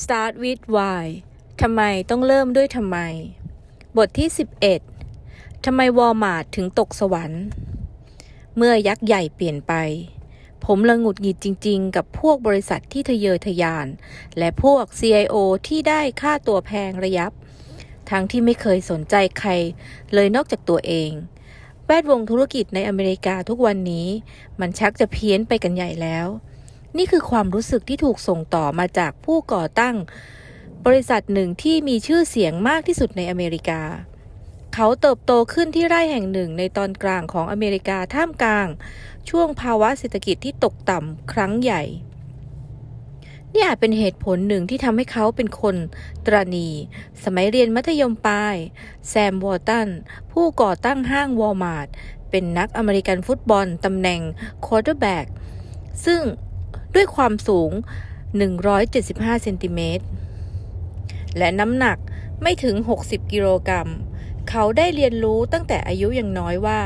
Start with why ทำไมต้องเริ่มด้วยทำไม บทที่ 11 ทำไมวอลมาร์ทถึงตกสวรรค์ เมื่อยักษ์ใหญ่เปลี่ยนไป ผมละงุดหงิดจริงๆ กับพวกบริษัทที่ทะเยอทะยาน และพวก CIO ที่ได้ค่าตัวแพงระยับ ทั้งที่ไม่เคยสนใจใครเลยนอกจากตัวเอง แวดวงธุรกิจในอเมริกาทุกวันนี้ มันชักจะเพี้ยนไปกันใหญ่แล้ว นี่คือความรู้สึกที่ถูกส่งต่อมาจากผู้ก่อตั้ง บริษัทหนึ่งที่มีชื่อเสียงมากที่สุดในอเมริกา เขาเติบโตขึ้นที่ไร่แห่งหนึ่งในตอนกลางของอเมริกาท่ามกลาง ช่วงภาวะเศรษฐกิจที่ตกต่ำครั้งใหญ่นี่อาจเป็นเหตุผลหนึ่งที่ทำให้เขาเป็นคนตรณี สมัยเรียนมัธยมปลาย แซมวอร์ตัน ผู้ก่อตั้งห้างวอลมาร์ทเป็นนักอเมริกันฟุตบอลตำแหน่งควอเตอร์แบ็กซึ่ง ด้วยความสูง 175 เซนติเมตร และน้ำหนักไม่ถึง 60 กิโลกรัม เขาได้เรียนรู้ตั้งแต่อายุยังน้อยว่า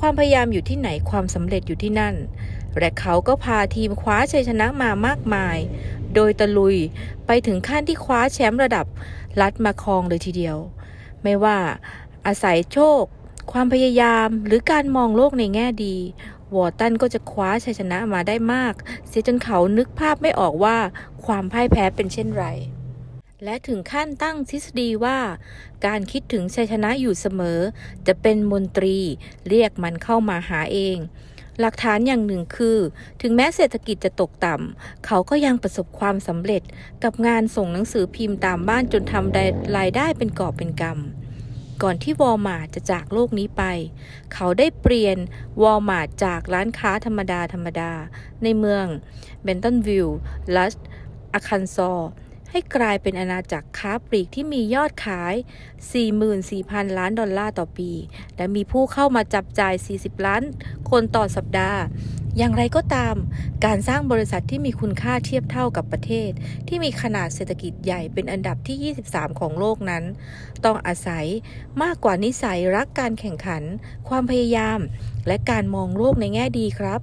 ความพยายามอยู่ที่ไหนความสำเร็จอยู่ที่นั่น และเขาก็พาทีมคว้าชัยชนะมามากมาย โดยตะลุยไปถึงขั้นที่คว้าแชมป์ระดับรัฐมาครองเลยทีเดียว ไม่ว่าอาศัยโชค ความพยายามหรือการมองโลกในแง่ดี วอร์ตันก็จะคว้าชัยชนะมาได้มาก เสียจนเขานึกภาพไม่ออกว่าความพ่ายแพ้เป็นเช่นไร และถึงขั้นตั้งทฤษฎีว่า การคิดถึงชัยชนะอยู่เสมอ จะเป็นมนตรีเรียกมันเข้ามาหาเองหลักฐานอย่างหนึ่งคือ ถึงแม้เศรษฐกิจจะตกต่ำ เขาก็ยังประสบความสำเร็จกับงานส่งหนังสือพิมพ์ตามบ้านจนทำรายได้เป็นกอบเป็นกำ ก่อนที่วอลมาร์ทจะจากโลกนี้ไป เขาได้เปลี่ยนวอลมาร์ทจากร้านค้าธรรมดาธรรมดา ในเมืองเบนตันวิลล์ลัสอาคันซอ ให้กลายเป็นอาณาจักรค้าปลีกที่มียอดขาย 44,000 ล้านดอลลาร์ต่อปี และมีผู้เข้ามาจับจ่าย 40 ล้านคนต่อสัปดาห์ อย่างไรก็ตาม การสร้างบริษัทที่มีคุณค่าเทียบเท่ากับประเทศ ที่มีขนาดเศรษฐกิจใหญ่เป็นอันดับที่ 23 ของโลกนั้น ต้องอาศัยมากกว่านิสัยรักการแข่งขัน ความพยายาม และการมองโลกในแง่ดีครับ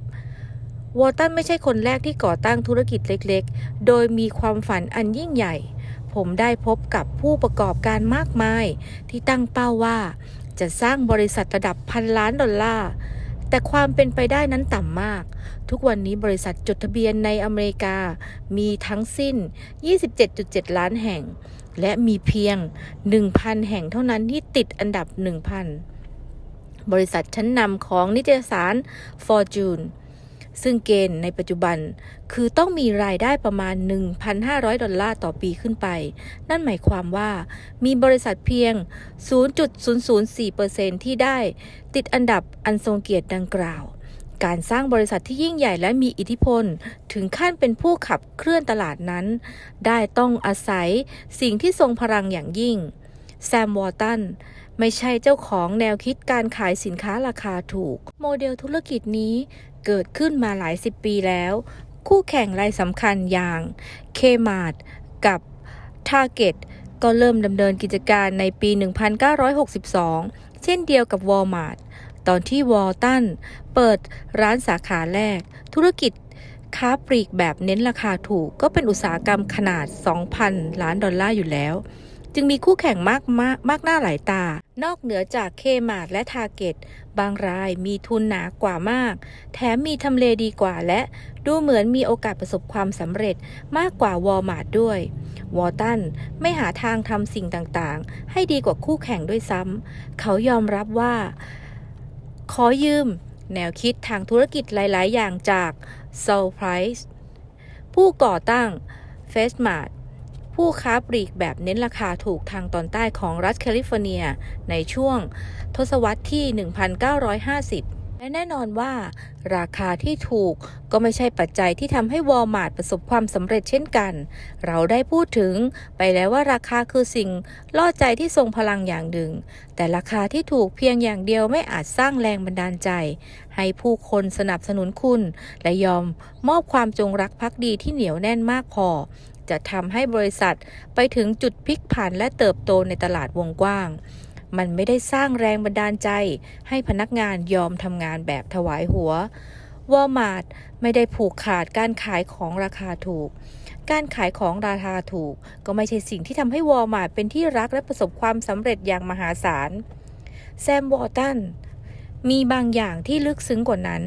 วอลตันไม่ใช่คนแรกที่ก่อตั้งธุรกิจเล็กๆ โดยมีความฝันอันยิ่งใหญ่ ผมได้พบกับผู้ประกอบการมากมาย ที่ตั้งเป้าว่า จะสร้างบริษัทระดับพันล้านดอลลาร์ แต่ความเป็นไปได้นั้นต่ำมาก ทุกวันนี้บริษัทจดทะเบียนในอเมริกา มีทั้งสิ้น 27.7 ล้านแห่ง และมีเพียง 1,000 แห่งเท่านั้นที่ติดอันดับ 1,000 บริษัทชั้นนำของนิตยสาร Fortune ซึ่งเกณฑ์ในปัจจุบันคือต้องมีรายได้ประมาณ 1,500 ดอลลาร์ต่อปีขึ้นไป นั่นหมายความว่ามีบริษัทเพียง 0.004%ที่ได้ติดอันดับอันทรงเกียรติดังกล่าว การสร้างบริษัทที่ยิ่งใหญ่และมีอิทธิพล ถึงขั้นเป็นผู้ขับเคลื่อนตลาดนั้น ได้ต้องอาศัยสิ่งที่ทรงพลังอย่างยิ่ง แซมวอร์ตันไม่ใช่เจ้าของแนวคิดการขายสินค้าราคาถูก โมเดลธุรกิจนี้ เกิดขึ้นมาหลายสิบปีแล้ว คู่แข่งรายสำคัญอย่าง Kmart กับ Target ก็เริ่มดำเนินกิจการในปี 1962 เช่นเดียวกับ Walmart ตอนที่วอลตันเปิดร้านสาขาแรก ธุรกิจค้าปลีกแบบเน้นราคาถูกก็เป็นอุตสาหกรรมขนาด 2,000 ล้านดอลลาร์อยู่แล้ว จึงมีคู่แข่งมากมากมากหน้าหลายตา นอกเหนือจากเคมาร์และทาร์เก็ตบางรายมีทุนหนากว่ามาก แถมมีทำเลดีกว่าและดูเหมือนมีโอกาสประสบความสำเร็จมากกว่าวอลมาร์ทด้วย วอลตันไม่หาทางทำสิ่งต่างๆ ให้ดีกว่าคู่แข่งด้วยซ้ำเขายอมรับว่า ขอยืม แนวคิดทางธุรกิจหลาย ๆ อย่างจาก s o u l Price ผู้ก่อตั้ง f a c e m a r t ผู้ค้าปลีกแบบเน้นราคาถูกทางตอนใต้ของรัฐแคลิฟอร์เนีย ในช่วงทศวรรษที่ 1950และแน่นอนว่า ราคาที่ถูกก็ไม่ใช่ปัจจัยที่ทำให้วอลมาร์ทประสบความสำเร็จเช่นกัน เราได้พูดถึงไปแล้วว่าราคาคือสิ่งล่อใจที่ทรงพลังอย่างหนึ่ง แต่ราคาที่ถูกเพียงอย่างเดียวไม่อาจสร้างแรงบันดาลใจ ให้ผู้คนสนับสนุนคุณ และยอมมอบความจงรักภักดีที่เหนียวแน่นมากพอ จะทำให้บริษัทไปถึงจุดพลิกผันและเติบโตในตลาดวงกว้าง มันไม่ได้สร้างแรงบันดาลใจ ให้พนักงานยอมทำงานแบบถวายหัววอลมาร์ทไม่ได้ผูกขาดการขายของราคาถูก การขายของราคาถูก ก็ไม่ใช่สิ่งที่ทำให้วอลมาร์ทเป็นที่รักและประสบความสำเร็จอย่างมหาศาล แซมวอลตันมีบางอย่างที่ลึกซึ้งกว่านั้น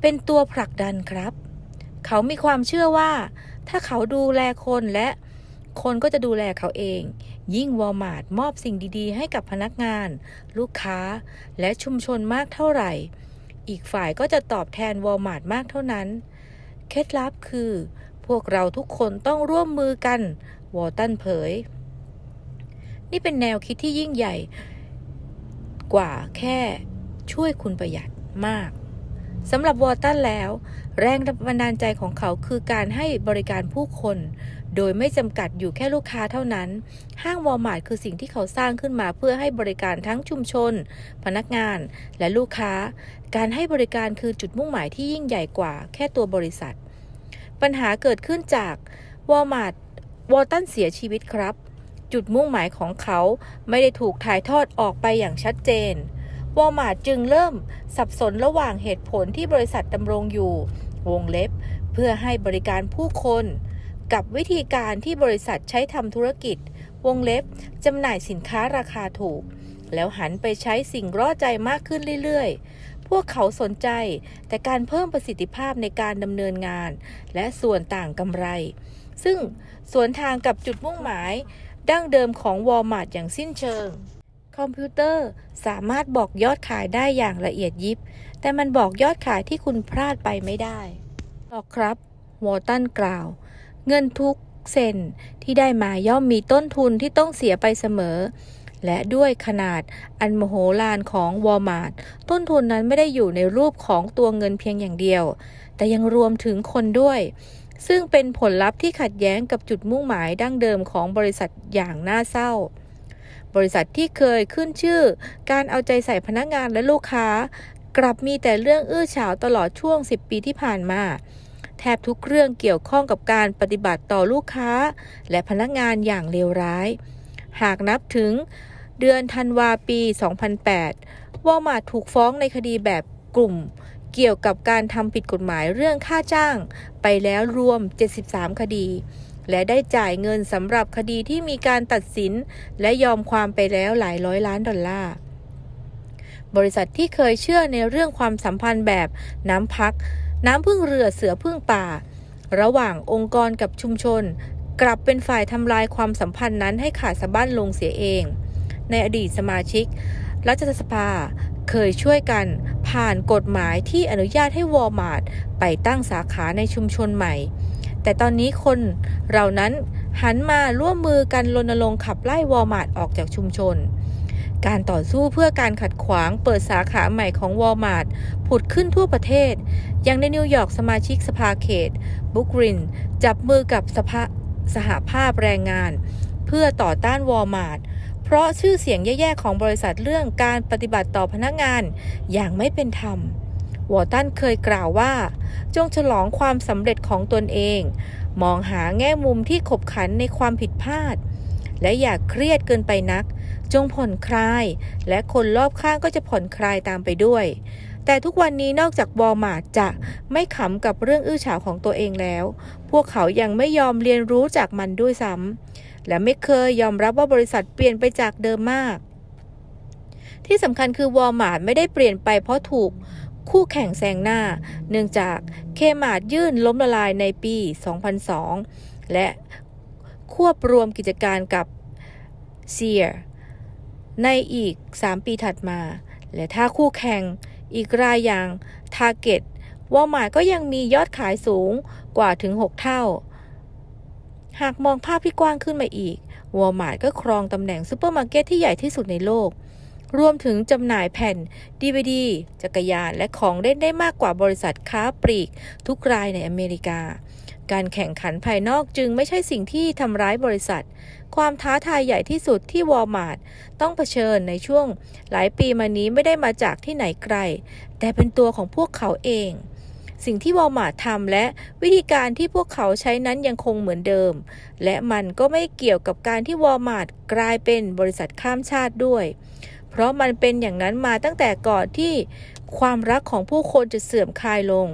เป็นตัวผลักดันครับ เขามีความเชื่อว่า ถ้าเขาดูแลคนและคนก็จะดูแลเขาเอง ยิ่งวอลมาร์ทมอบสิ่งดีๆ ให้กับพนักงาน ลูกค้า และชุมชนมากเท่าไหร่ อีกฝ่ายก็จะตอบแทนวอลมาร์ทมากเท่านั้น เคล็ดลับคือ พวกเราทุกคนต้องร่วมมือกัน วอลตันเผย นี่เป็นแนวคิดที่ยิ่งใหญ่ กว่าแค่ช่วยคุณประหยัดมาก สำหรับวอลตันแล้ว แรงบันดาลใจของเขาคือการให้บริการผู้คน โดยไม่จำกัดอยู่แค่ลูกค้าเท่านั้น ห้างวอลมาร์ทคือสิ่งที่เขาสร้างขึ้นมาเพื่อให้บริการทั้งชุมชน พนักงาน และลูกค้า การให้บริการคือจุดมุ่งหมายที่ยิ่งใหญ่กว่าแค่ตัวบริษัท ปัญหาเกิดขึ้นจากวอลมาร์ทวอลตันเสียชีวิตครับ จุดมุ่งหมายของเขาไม่ได้ถูกถ่ายทอดออกไปอย่างชัดเจน วอลมาร์จึงเริ่มสับสนระหว่างเหตุผลที่บริษัทดำรงอยู่ วงเล็บ เพื่อให้บริการผู้คน กับวิธีการที่บริษัทใช้ทำธุรกิจ วงเล็บจำหน่ายสินค้าราคาถูก แล้วหันไปใช้สิ่งร่อใจมากขึ้นเรื่อยๆ พวกเขาสนใจแต่การเพิ่มประสิทธิภาพในการดำเนินงาน และส่วนต่างกำไร ซึ่งสวนทางกับจุดมุ่งหมาย ดั้งเดิมของวอลมาร์ทอย่างสิ้นเชิง คอมพิวเตอร์สามารถบอกยอดขายได้อย่างละเอียดยิบ แต่มันบอกยอดขายที่คุณพลาดไปไม่ได้หรอกครับวอลตันกล่าว เงินทุกเซนที่ได้มาย่อมมีต้นทุนที่ต้องเสียไปเสมอ และด้วยขนาดอันมโหฬารของวอลมาร์ทต้นทุนนั้นไม่ได้อยู่ในรูปของตัวเงินเพียงอย่างเดียว แต่ยังรวมถึงคนด้วย ซึ่งเป็นผลลัพธ์ที่ขัดแย้งกับจุดมุ่งหมายดั้งเดิมของบริษัทอย่างน่าเศร้า บริษัทที่เคยขึ้นชื่อ การเอาใจใส่พนักงานและลูกค้า กลับมีแต่เรื่องอื้อฉาวตลอดช่วง 10 ปีที่ผ่านมาแทบทุกเรื่องเกี่ยวข้องกับการปฏิบัติต่อลูกค้า และพนักงานอย่างเลวร้าย หากนับถึงเดือนธันวาปี 2008 วอลมาร์ถูกฟ้องในคดีแบบกลุ่ม เกี่ยวกับการทำผิดกฎหมายเรื่องค่าจ้าง ไปแล้วรวม 73 คดี และได้จ่ายเงินสำหรับคดีที่มีการตัดสิน และยอมความไปแล้วหลายร้อยล้านดอลลาร์บริษัทที่เคยเชื่อในเรื่องความสัมพันธ์แบบน้ำพัก น้ำพึ่งเรือเสือพึ่งป่า ระหว่างองค์กรกับชุมชน กลับเป็นฝ่ายทำลายความสัมพันธ์นั้นให้ขาดสะบั้นลงเสียเอง ในอดีตสมาชิก รัฐสภาเคยช่วยกัน ผ่านกฎหมายที่อนุญาตให้วอลมาร์ทไปตั้งสาขาในชุมชนใหม่ แต่ตอนนี้คนเหล่านั้นหันมาร่วมมือกันรณรงค์ขับไล่วอลมาร์ทออกจากชุมชน การต่อสู้เพื่อการขัดขวางเปิดสาขาใหม่ของวอลมาร์ทผุดขึ้นทั่วประเทศ อย่างในนิวยอร์กสมาชิกสภาเขต บุกริน จับมือกับสภาสหภาพแรงงาน เพื่อต่อต้านวอลมาร์ทเพราะชื่อเสียงแย่ๆของบริษัทเรื่องการปฏิบัติต่อพนักงานอย่างไม่เป็นธรรม วอตันเคยกล่าวว่า จงฉลองความสำเร็จของตนเอง มองหาแง่มุมที่ขบขันในความผิดพลาด และอย่าเครียดเกินไปนัก จงผ่อนคลาย และคนรอบข้างก็จะผ่อนคลายตามไปด้วย แต่ทุกวันนี้นอกจากวอลมาร์จะไม่ขำกับเรื่องอื้อฉาวของตัวเองแล้ว พวกเขายังไม่ยอมเรียนรู้จากมันด้วยซ้ำและไม่เคยยอมรับว่าบริษัทเปลี่ยนไปจากเดิมมากที่สำคัญคือวอลมาร์ทไม่ได้เปลี่ยนไปเพราะถูก คู่แข่งแซงหน้า เนื่องจากเคมาร์ทยื่นล้มละลายในปี 2002 และควบรวมกิจการกับเซียในอีก 3 ปีถัดมา และถ้าคู่แข่งอีกรายอย่าง Target วอลมาร์ก็ยังมียอดขายสูงกว่าถึง 6 เท่า หากมองภาพที่กว้างขึ้นมาอีกวอลมาร์ก็ครองตำแหน่งซูเปอร์มาร์เก็ตที่ใหญ่ที่สุดในโลก รวมถึงจำหน่ายแผ่น DVD จักรยานและของเล่นได้มากกว่าบริษัทค้าปลีก ทุกรายในอเมริกา การแข่งขันภายนอกจึงไม่ใช่สิ่งที่ทำร้ายบริษัท ความท้าทายใหญ่ที่สุดที่วอลมาร์ทต้องเผชิญในช่วง หลายปีมานี้ไม่ได้มาจากที่ไหนไกล แต่เป็นตัวของพวกเขาเองสิ่งที่วอลมาร์ททำและวิธีการที่พวกเขาใช้นั้นยังคงเหมือนเดิม และมันก็ไม่เกี่ยวกับการที่วอลมาร์ทกลายเป็นบริษัทข้ามชาติด้วย เพราะมันเป็นอย่างนั้นมาตั้งแต่ก่อนที่ความรักของผู้คนจะเสื่อมคลายลง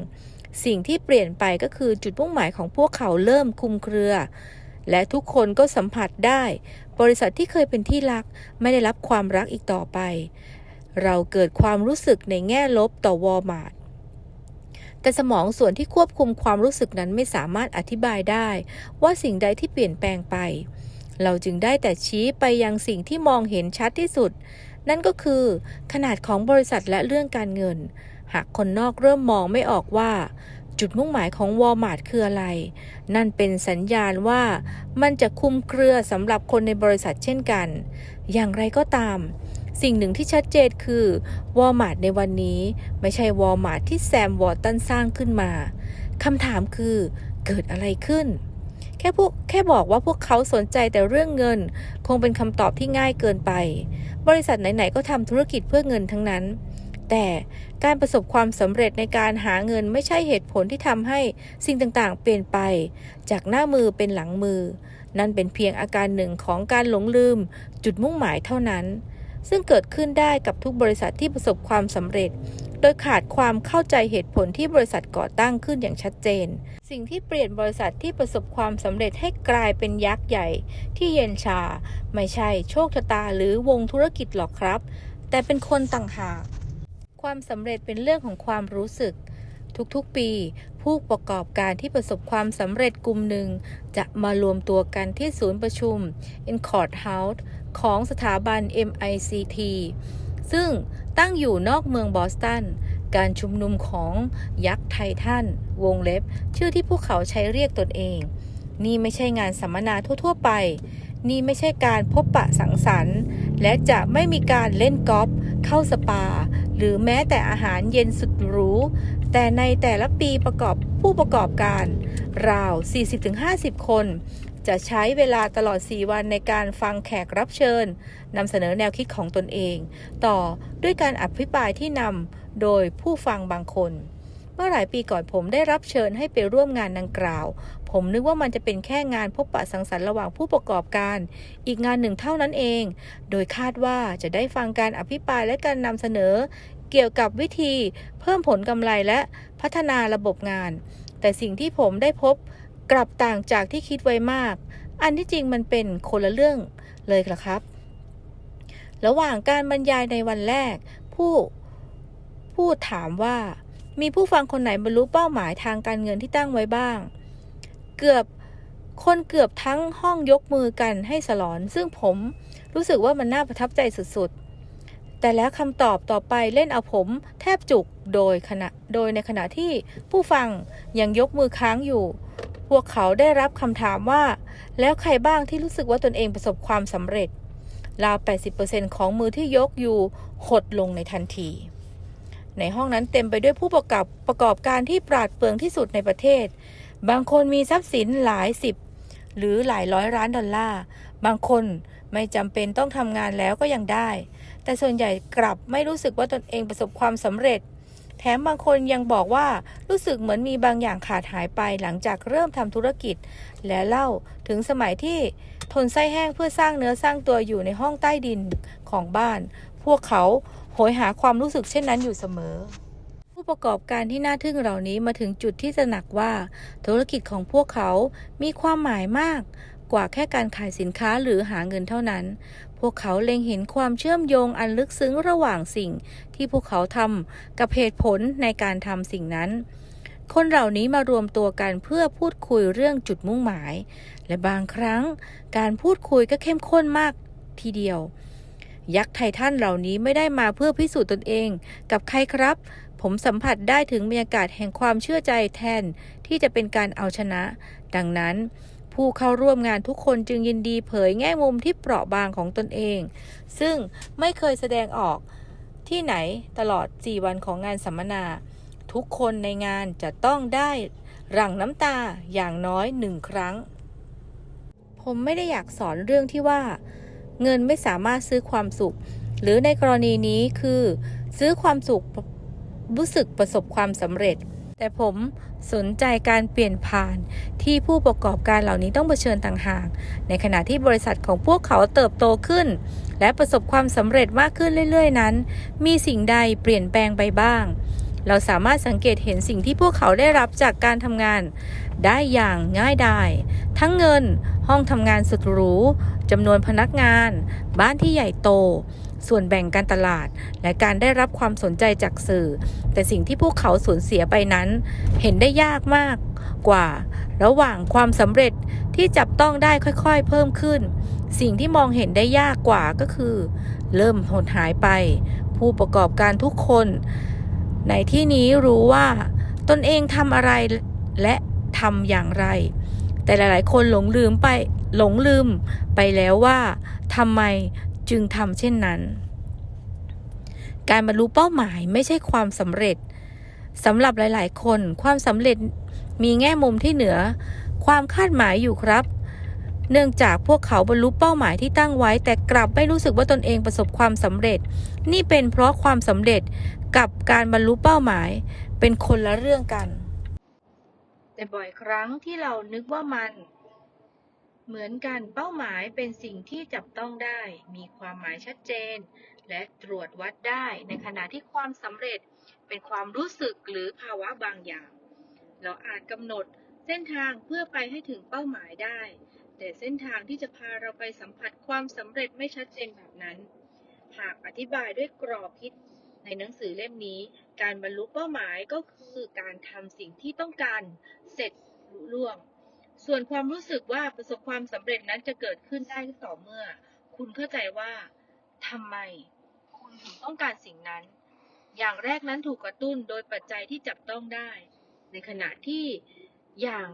สิ่งที่เปลี่ยนไปก็คือจุดมุ่งหมายของพวกเขาเริ่มคุมเครือ และทุกคนก็สัมผัสได้ บริษัทที่เคยเป็นที่รักไม่ได้รับความรักอีกต่อไป เราเกิดความรู้สึกในแง่ลบต่อวอลมาร์ทแต่สมองส่วนที่ควบคุมความรู้สึกนั้นไม่สามารถอธิบายได้ ว่าสิ่งใดที่เปลี่ยนแปลงไป เราจึงได้แต่ชี้ไปยังสิ่งที่มองเห็นชัดที่สุด นั่นก็คือขนาดของบริษัทและเรื่องการเงิน หากคนนอกเริ่มมองไม่ออกว่า จุดมุ่งหมายของวอลมาร์ทคืออะไร นั่นเป็นสัญญาณว่ามันจะคุมเครือสำหรับคนในบริษัทเช่นกัน อย่างไรก็ตาม สิ่งหนึ่งที่ชัดเจนคือวอลมาร์ทในวันนี้ ไม่ใช่วอลมาร์ทที่แซมวอร์ตันสร้างขึ้นมาคำถามคือเกิดอะไรขึ้น ค่พวกแค่บอกว่าพวกเขาสนใจแต่เรื่องเงิน คงเป็นคำตอบที่ง่ายเกินไป บริษัทไหนๆก็ทำธุรกิจเพื่อเงินทั้งนั้น แต่การประสบความสำเร็จในการหาเงินไม่ใช่เหตุผลที่ทำให้สิ่งต่างๆ เปลี่ยนไป จากหน้ามือเป็นหลังมือ นั่นเป็นเพียงอาการหนึ่งของการหลงลืม จุดมุ่งหมายเท่านั้น ซึ่งเกิดขึ้นได้กับทุกบริษัทที่ประสบความสำเร็จ ดยขาดความเข้าใจเหตุผลที่บริษัทก่อตั้งขึ้นอย่างชัดเจน สิ่งที่เปลี่ยนบริษัทที่ประสบความสำเร็จให้กลายเป็นยักษ์ใหญ่ ที่เย็นชา ไม่ใช่โชคชะตาหรือวงธุรกิจหรอกครับ แต่เป็นคนต่างหาก ความสำเร็จเป็นเรื่องของความรู้สึก ทุกๆ ปี ผู้ประกอบการที่ประสบความสำเร็จกลุ่มหนึ่ง จะมารวมตัวกันที่ศูนย์ประชุม e n c o r t House ของสถาบัน MICT ซึ่งตั้งอยู่นอกเมืองบอสตัน การชุมนุมของยักษ์ไททัน วงเล็บ ชื่อที่พวกเขาใช้เรียกตนเอง นี่ไม่ใช่งานสัมมนาทั่ว ๆ ไป นี่ไม่ใช่การพบปะสังสรรค์ และจะไม่มีการเล่นกอล์ฟ เข้าสปา หรือแม้แต่อาหารเย็นสุดหรู แต่ในแต่ละปีประกอบผู้ประกอบการ ราว 40-50 คน จะใช้เวลาตลอด 4 วันในการฟังแขกรับเชิญนำเสนอแนวคิดของตนเอง ต่อด้วยการอภิปรายที่นำโดยผู้ฟังบางคน เมื่อหลายปีก่อนผมได้รับเชิญให้ไปร่วมงานดังกล่าว ผมนึกว่ามันจะเป็นแค่งานพบปะสังสรรค์ระหว่างผู้ประกอบการ อีกงานหนึ่งเท่านั้นเอง โดยคาดว่าจะได้ฟังการอภิปรายและการนำเสนอ เกี่ยวกับวิธี เพิ่มผลกำไรและพัฒนาระบบงาน แต่สิ่งที่ผมได้พบ กลับต่างจากที่คิดไว้มาก อันที่จริงมันเป็นคนละเรื่องเลยครับ ระหว่างการบรรยายในวันแรก ผู้พูดถามว่ามีผู้ฟังคนไหนบรรลุเป้าหมายทางการเงินที่ตั้งไว้บ้าง เกือบคนเกือบทั้งห้องยกมือกันให้สลอน ซึ่งผมรู้สึกว่ามันน่าประทับใจสุดๆ แต่แล้วคำตอบต่อไปเล่นเอาผมแทบจุกโดยขณะโดยในขณะที่ผู้ฟังยังยกมือค้างอยู่ พวกเขาได้รับคำถามว่า แล้วใครบ้างที่รู้สึกว่าตนเองประสบความสำเร็จ ราว 80%ของมือที่ยกอยู่หดลงในทันที ในห้องนั้นเต็มไปด้วยผู้ประกอบประกอบการที่ปราดเปรื่องที่สุดในประเทศ บางคนมีทรัพย์สินหลายสิบ หรือหลายร้อยล้านดอลลาร์ บางคนไม่จำเป็นต้องทำงานแล้วก็ยังได้ แต่ส่วนใหญ่กลับไม่รู้สึกว่าตนเองประสบความสำเร็จ แถมบางคนยังบอกว่ารู้สึกเหมือนมีบางอย่างขาดหายไปหลังจากเริ่มทำธุรกิจ และเล่าถึงสมัยที่ทนไส้แห้งเพื่อสร้างเนื้อสร้างตัวอยู่ในห้องใต้ดินของบ้าน พวกเขาโหยหาความรู้สึกเช่นนั้นอยู่เสมอ ผู้ประกอบการที่น่าทึ่งเหล่านี้มาถึงจุดที่ตระหนักว่า ธุรกิจของพวกเขามีความหมายมากกว่าแค่การขายสินค้าหรือหาเงินเท่านั้น วกเขาเล็งเห็นความเชื่อมโยงอันลึกซึ้งระหว่างสิ่งที่พวกเขาทำกับเหตุผลในการทำสิ่งนั้น คนเหล่านี้มารวมตัวกันเพื่อพูดคุยเรื่องจุดมุ่งหมาย และบางครั้งการพูดคุยก็เข้มข้นมากทีเดียว ยักษ์ไททันเหล่านี้ไม่ได้มาเพื่อพิสูจน์ตนเอง กับใครครับ ผมสัมผัสได้ถึงบรรยากาศแห่งความเชื่อใจแทนที่จะเป็นการเอาชนะ ดังนั้น ผู้เข้าร่วมงานทุกคนจึงยินดีเผยแง่มุมที่เปราะบางของตนเอง ซึ่งไม่เคยแสดงออกที่ไหนตลอด 4 วันของงานสัมมนา ทุกคนในงานจะต้องได้หลั่งน้ำตาอย่างน้อยหนึ่งครั้ง ผมไม่ได้อยากสอนเรื่องที่ว่า เงินไม่สามารถซื้อความสุข หรือในกรณีนี้คือ ซื้อความสุขรู้สึกประสบความสำเร็จ แต่ผมสนใจการเปลี่ยนผ่านที่ผู้ประกอบการเหล่านี้ต้องเผชิญต่างหาก ในขณะที่บริษัทของพวกเขาเติบโตขึ้น และประสบความสำเร็จมากขึ้นเรื่อย ๆ นั้น มีสิ่งใดเปลี่ยนแปลงไปบ้าง เราสามารถสังเกตเห็นสิ่งที่พวกเขาได้รับจากการทำงาน ได้อย่างง่ายดาย ทั้งเงิน ห้องทำงานสุดหรูจำนวนพนักงาน บ้านที่ใหญ่โต ส่วนแบ่งการตลาด และการได้รับความสนใจจากสื่อ แต่สิ่งที่พวกเขาสูญเสียไปนั้น เห็นได้ยากมากกว่า ระหว่างความสำเร็จที่จับต้องได้ค่อยๆ เพิ่มขึ้น สิ่งที่มองเห็นได้ยากกว่าก็คือ เริ่มหดหายไป ผู้ประกอบการทุกคน ในที่นี้รู้ว่าตนเองทำอะไรและทำอย่างไร แต่หลายๆ คนหลงลืมไปหลงลืมไปแล้วว่าทำไม จึงทำเช่นนั้น การบรรลุเป้าหมายไม่ใช่ความสำเร็จสำหรับหลาย ๆ คนความสำเร็จมีแง่มุมที่เหนือ ความคาดหมายอยู่ครับ เนื่องจากพวกเขาบรรลุเป้าหมายที่ตั้งไว้ แต่กลับไม่รู้สึกว่าตนเองประสบความสำเร็จ นี่เป็นเพราะความสำเร็จกับการบรรลุเป้าหมายเป็นคนละเรื่องกัน แต่บ่อยครั้งที่เรานึกว่ามัน เหมือนกันเป้าหมายเป็นสิ่งที่จับต้องได้ มีความหมายชัดเจน และตรวจวัดได้ ในขณะที่ความสำเร็จเป็นความรู้สึกหรือภาวะบางอย่าง เราอาจกำหนดเส้นทางเพื่อไปให้ถึงเป้าหมายได้ แต่เส้นทางที่จะพาเราไปสัมผัสความสำเร็จไม่ชัดเจนแบบนั้น หากอธิบายด้วยกรอบคิดในหนังสือเล่มนี้ การบรรลุเป้าหมายก็คือการทำสิ่งที่ต้องการเสร็จลุล่วง ส่วนความรู้สึกว่าประสบความสำเร็จนั้นจะเกิดขึ้นได้ต่อเมื่อ คุณเข้าใจว่าทำไม คุณถึงต้องการสิ่งนั้น อย่างแรกนั้นถูกกระตุ้นโดยปัจจัยที่จับต้องได้ ในขณะที่อย่าง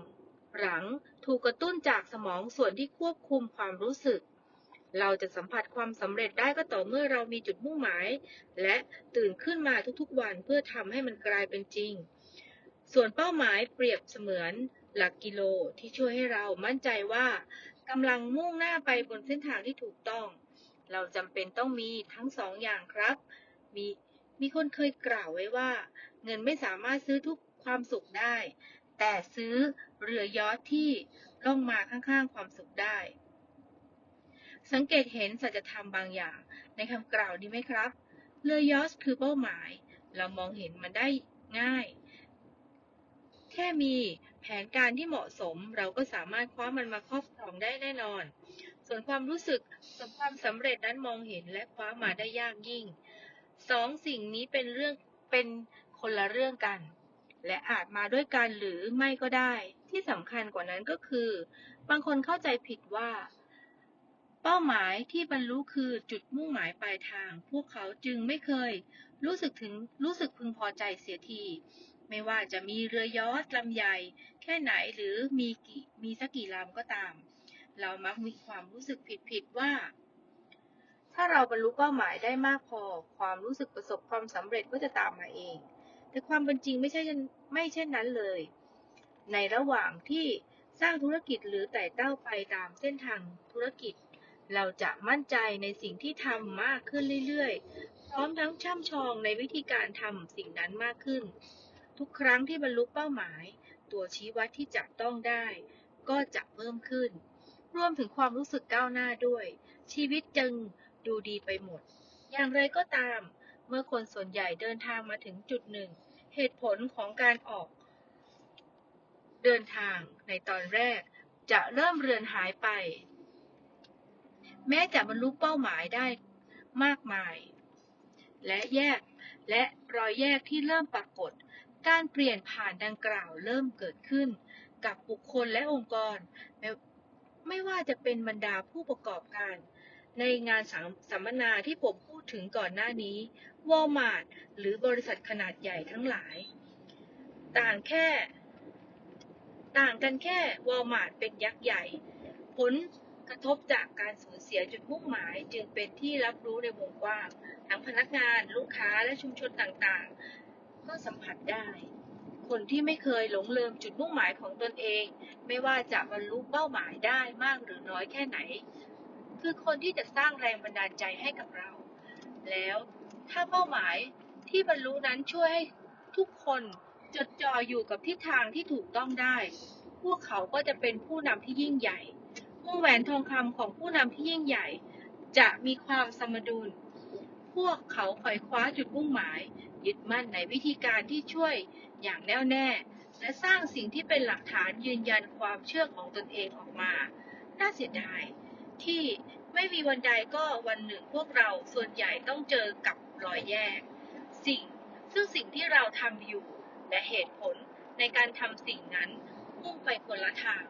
หลังถูกกระตุ้นจากสมองส่วนที่ควบคุมความรู้สึก เราจะสัมผัสความสำเร็จได้ก็ต่อเมื่อเรามีจุดมุ่งหมาย และตื่นขึ้นมาทุกๆวันเพื่อทำให้มันกลายเป็นจริง ส่วนเป้าหมายเปรียบเสมือน หลักกิโลที่ช่วยให้เรามั่นใจว่ากำลังมุ่งหน้าไปบนเส้นทางที่ถูกต้อง เราจำเป็นต้องมีทั้งสองอย่างครับ มีมีคนเคยกล่าวไว้ว่า เงินไม่สามารถซื้อทุกความสุขได้ แต่ซื้อเรือยอทที่ล่องมาข้างๆความสุขได้ สังเกตเห็นสัจธรรมบางอย่าง ในคำกล่าวนี้ไหมครับ เรือยอชคือเป้าหมาย เรามองเห็นมันได้ง่าย แค่มี แผนการที่เหมาะสมเราก็สามารถคว้ามันมาครอบครองได้แน่นอน ส่วนความรู้สึกส่วนความสำเร็จนั้นมองเห็นและคว้ามาได้ยากยิ่งสองสิ่งนี้เป็นเรื่องเป็นคนละเรื่องกัน และอาจมาด้วยกันหรือไม่ก็ได้ ที่สำคัญกว่านั้นก็คือ บางคนเข้าใจผิดว่า เป้าหมายที่บรรลุคือจุดมุ่งหมายปลายทาง พวกเขาจึงไม่เคย รู้สึกถึงรู้สึกพึงพอใจเสียที ไม่ว่าจะมีเรือยอชต์ลำใหญ่ แค่ไหนหรือมีกี่มีสักกี่ลำก็ตาม เรามักมีความรู้สึกผิดๆว่า ถ้าเราบรรลุเป้าหมายได้มากพอ ความรู้สึกประสบความสำเร็จก็จะตามมาเอง แต่ความเป็นจริงไม่ใช่ไม่เช่นนั้นเลย ในระหว่างที่สร้างธุรกิจหรือไต่เต้าไปตามเส้นทางธุรกิจ เราจะมั่นใจในสิ่งที่ทำมากขึ้นเรื่อยๆ พร้อมทั้งช่ำชองในวิธีการทำสิ่งนั้นมากขึ้น ทุกครั้งที่บรรลุเป้าหมาย ตัวชี้วัดที่จับต้องได้ ก็จะเพิ่มขึ้น รวมถึงความรู้สึกก้าวหน้าด้วย ชีวิตจึงดูดีไปหมด อย่างไรก็ตาม เมื่อคนส่วนใหญ่เดินทางมาถึงจุดหนึ่ง เหตุผลของการออก เดินทางในตอนแรกจะเริ่มเรือนหายไป แม้จะบรรลุเป้าหมายได้มากมาย และแยกและรอยแยกที่เริ่มปรากฏ การเปลี่ยนผ่านดังกล่าวเริ่มเกิดขึ้น กับบุคคลและองค์กร ไม่ไม่ว่าจะเป็นบรรดาผู้ประกอบการ ในงานสัมสัมมนาที่ผมพูดถึงก่อนหน้านี้วอลมาร์ทหรือบริษัทขนาดใหญ่ทั้งหลาย ต่างแค่ ต่างกันแค่วอลมาร์ทเป็นยักษ์ใหญ่ ผลกระทบจากการสูญเสียจุดมุ่งหมาย จึงเป็นที่รับรู้ในวงกว้าง ทั้งพนักงาน ลูกค้าและชุมชนต่างๆ ก็สัมผัสได้ คนที่ไม่เคยหลงลืมจุดมุ่งหมายของตนเอง ไม่ว่าจะบรรลุเป้าหมายได้มากหรือน้อยแค่ไหน คือคนที่จะสร้างแรงบันดาลใจให้กับเรา แล้วถ้าเป้าหมายที่บรรลุนั้นช่วยให้ทุกคนจดจ่ออยู่กับทิศทางที่ถูกต้องได้ พวกเขาก็จะเป็นผู้นำที่ยิ่งใหญ่วงแหวนทองคำของผู้นำที่ยิ่งใหญ่ จะมีความสมดุล พวกเขาไขว่คว้าจุดมุ่งหมาย ยึดมั่นในวิธีการที่ช่วยอย่างแน่วแน่ และสร้างสิ่งที่เป็นหลักฐานยืนยันความเชื่อของตนเองออกมา น่าเสียดาย ที่ไม่มีวันใดก็วันหนึ่งพวกเราส่วนใหญ่ต้องเจอกับรอยแยก สิ่งซึ่งสิ่งที่เราทำอยู่และเหตุผลในการทำสิ่งนั้นมุ่งไปคนละทาง